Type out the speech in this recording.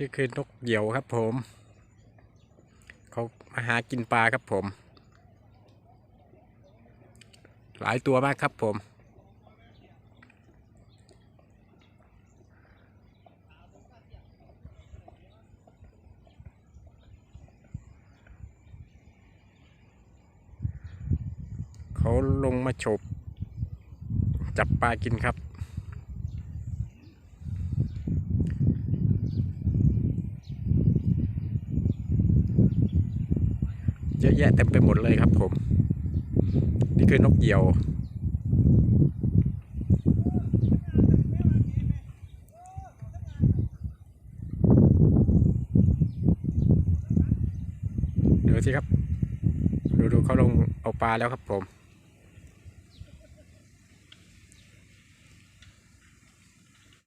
นี่คือนกเหยี่ยวครับผม เขามาหากินปลาครับผม หลายตัวมากครับผมเขาลงมาฉบจับปลากินครับ เยอะแยะเต็มไปหมดเลยครับผม นี่คือนกเหยี่ยว ดูสิครับ ดูดูเขาลงเอาปลาแล้วครับผม